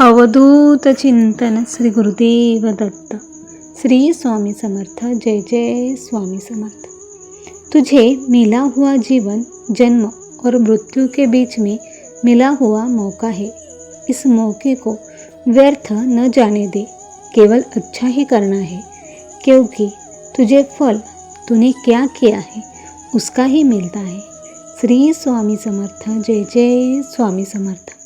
अवधूत चिंतन श्री गुरुदेव दत्त। श्री स्वामी समर्थ। जय जय स्वामी समर्थ। तुझे मिला हुआ जीवन, जन्म और मृत्यु के बीच में मिला हुआ मौका है। इस मौके को व्यर्थ न जाने दे। केवल अच्छा ही करना है, क्योंकि तुझे फल तूने क्या किया है, उसका ही मिलता है। श्री स्वामी समर्थ। जय जय स्वामी समर्थ।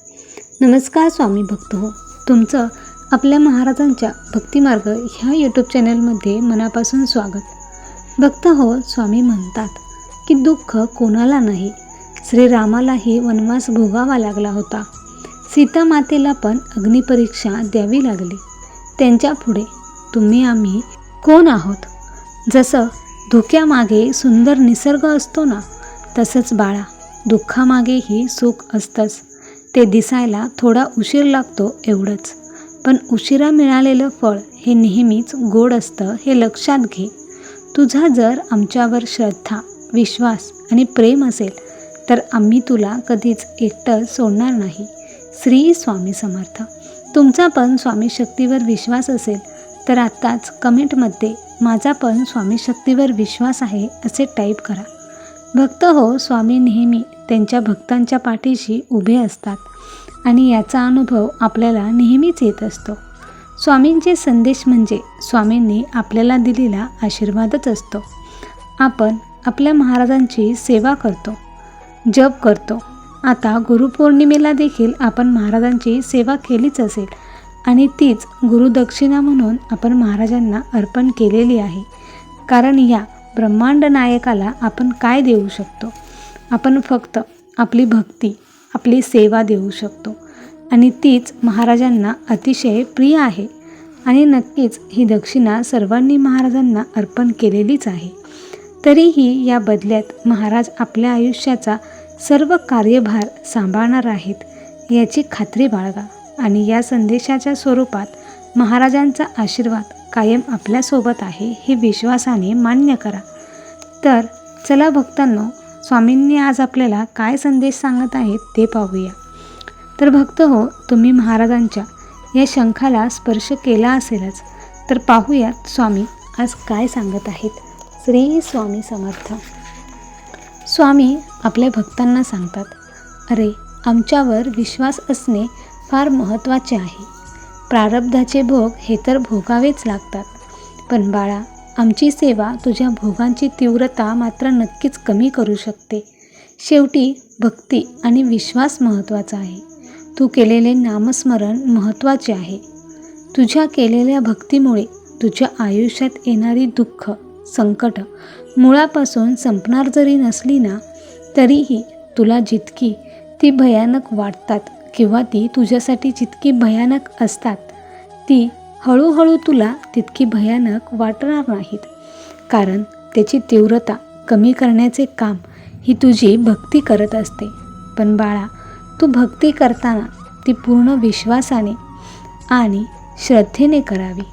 नमस्कार स्वामी भक्त हो. तुमचं आपल्या महाराजांच्या भक्तिमार्ग ह्या यूट्यूब चॅनलमध्ये मनापासून स्वागत. भक्त हो स्वामी म्हणतात की दुःख कोणाला नाही. श्रीरामालाही वनवास भोगावा लागला होता. सीता मातेला पण अग्निपरीक्षा द्यावी लागली. त्यांच्या पुढे तुम्ही आम्ही कोण आहोत? जसं धुक्यामागे सुंदर निसर्ग असतो ना तसंच बाळा दुःखामागेही सुख असतंच. ते दिसायला थोडा उशीर लागतो एवढंच. पण उशिरा मिळालेलं फळ हे नेहमीच गोड असतं हे लक्षात घे. तुझा जर आमच्यावर श्रद्धा विश्वास आणि प्रेम असेल तर आम्ही तुला कधीच एकटं सोडणार नाही. श्री स्वामी समर्थ. तुमचा पण स्वामी शक्तीवर विश्वास असेल तर आत्ताच कमेंटमध्ये माझा पण स्वामी शक्तीवर विश्वास आहे असे टाईप करा. भक्त हो स्वामी नेहमी त्यांच्या भक्तांच्या पाठीशी उभे असतात आणि याचा अनुभव आपल्याला नेहमीच येत असतो. स्वामींचे संदेश म्हणजे स्वामींनी आपल्याला दिलेला आशीर्वादच असतो. आपण आपल्या महाराजांची सेवा करतो जप करतो. आता गुरुपौर्णिमेला देखील आपण महाराजांची सेवा केलीच असेल आणि तीच गुरुदक्षिणा म्हणून आपण महाराजांना अर्पण केलेली आहे. कारण या ब्रह्मांड नायकाला आपण काय देऊ शकतो? आपण फक्त आपली भक्ती आपली सेवा देऊ शकतो. आणि तीच महाराजांना अतिशय प्रिय आहे. आणि नक्कीच ही दक्षिणा सर्वांनी महाराजांना अर्पण केलेलीच आहे. तरीही या बदल्यात महाराज आपल्या आयुष्याचा सर्व कार्यभार सांभाळणार आहेत याची खात्री बाळगा. आणि या संदेशाच्या स्वरूपात महाराजांचा आशीर्वाद कायम आपल्यासोबत आहे हे विश्वासाने मान्य करा. तर चला भक्तांनो स्वामींनी आज आपल्याला काय संदेश सांगत आहेत ते पाहूया. तर भक्त हो तुम्ही महाराजांच्या या शंखाला स्पर्श केला असेलच तर पाहूयात स्वामी आज काय सांगत आहेत. श्री स्वामी समर्थ. स्वामी आपल्या भक्तांना सांगतात अरे आमच्यावर विश्वास असणे फार महत्त्वाचे आहे. प्रारब्धाचे भोग हे तर भोगावेच लागतात. पण बाळा आमची सेवा तुझ्या भोगांची तीव्रता मात्र नक्कीच कमी करू शकते. शेवटी भक्ती आणि विश्वास महत्त्वाचा आहे. तू केलेले नामस्मरण महत्त्वाचे आहे. तुझ्या केलेल्या भक्तीमुळे तुझ्या आयुष्यात येणारी दुःख संकट मुळापासून संपणार जरी नसली ना तरीही तुला जितकी ती भयानक वाटतात किंवा ती तुझ्यासाठी जितकी भयानक असतात ती हळूहळू तुला तितकी भयानक वाटणार नाहीत. कारण त्याची तीव्रता कमी करण्याचे काम ही तुझी भक्ती करत असते. पण बाळा तू भक्ती करताना ती पूर्ण विश्वासाने आणि श्रद्धेने करावी.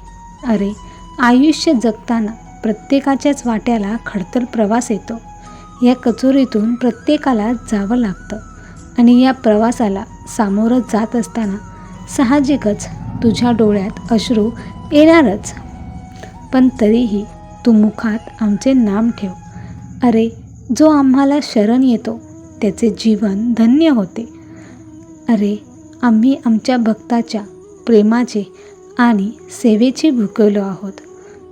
अरे आयुष्य जगताना प्रत्येकाच्याच वाट्याला खडतर प्रवास येतो. या कचोरीतून प्रत्येकाला जावं लागतं. आणि या प्रवासाला सामोरं जात असताना साहजिकच तुझ्या डोळ्यात अश्रू येणारच. पण तरीही तू मुखात आमचे नाम ठेव. अरे जो आम्हाला शरण येतो त्याचे जीवन धन्य होते. अरे आम्ही आमच्या भक्ताच्या प्रेमाचे आणि सेवेचे भुकवलो आहोत.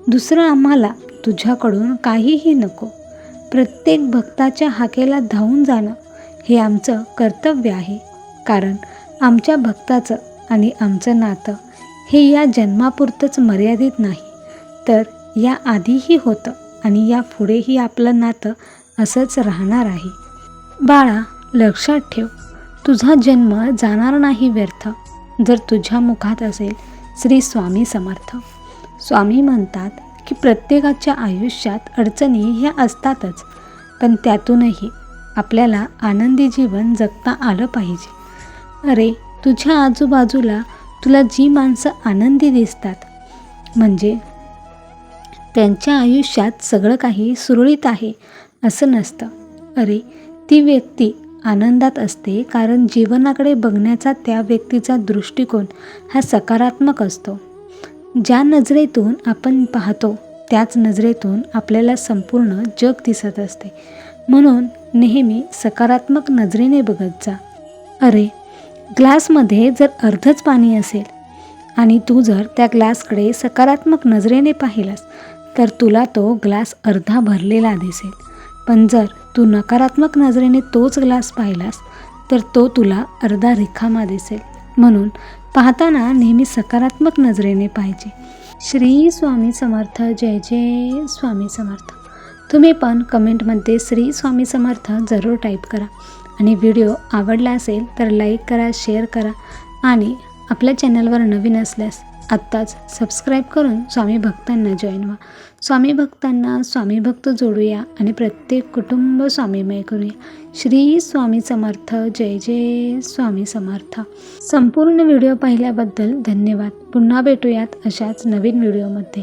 दुसरं आम्हाला तुझ्याकडून काहीही नको. प्रत्येक भक्ताच्या हाकेला धावून जाणं हे आमचं कर्तव्य आहे. कारण आमच्या भक्ताचं आणि आमचं नातं हे या जन्मापुरतंच मर्यादित नाही. तर या आधीही होतं आणि या पुढेही आपलं नातं असंच राहणार आहे. बाळा लक्षात ठेव तुझा जन्म जाणार नाही व्यर्थ. जर तुझ्या मुखात असेल श्री स्वामी समर्थ. स्वामी म्हणतात की प्रत्येकाच्या आयुष्यात अडचणी ह्या असतातच पण त्यातूनही आपल्याला आनंदी जीवन जगता आलं पाहिजे. अरे तुझ्या आजूबाजूला तुला जी माणसं आनंदी दिसतात म्हणजे त्यांच्या आयुष्यात सगळं काही सुरळीत आहे असं नसतं. अरे ती व्यक्ती आनंदात असते कारण जीवनाकडे बघण्याचा त्या व्यक्तीचा दृष्टिकोन हा सकारात्मक असतो. ज्या नजरेतून आपण पाहतो त्याच नजरेतून आपल्याला संपूर्ण जग दिसत असते. म्हणून नेहमी सकारात्मक नजरेने बघत जा. अरे ग्लासमध्ये जर अर्धच पाणी असेल आणि तू जर त्या ग्लासकडे सकारात्मक नजरेने पाहिलास तर तुला तो ग्लास अर्धा भरलेला दिसेल. पण जर तू नकारात्मक नजरेने तोच ग्लास पाहिलास तर तो तुला अर्धा रिकामा दिसेल. म्हणून पाहताना नेहमी सकारात्मक नजरेने पाहिजे श्री स्वामी समर्थ. जय जय स्वामी समर्थ. तुम्ही पण कमेंटमध्ये श्री स्वामी समर्थ जरूर टाईप करा. आणि व्हिडिओ आवडला असेल तर लाईक करा शेअर करा आणि आपल्या चॅनलवर नवीन असल्यास आत्ताच सबस्क्राईब करून स्वामी भक्तांना जॉईन व्हा. स्वामी भक्तांना स्वामी भक्त जोडूया आणि प्रत्येक कुटुंब स्वामीमय करूया. श्री स्वामी समर्थ जय जय स्वामी समर्थ. संपूर्ण व्हिडिओ पाहिल्याबद्दल धन्यवाद. पुन्हा भेटूयात अशाच नवीन व्हिडिओमध्ये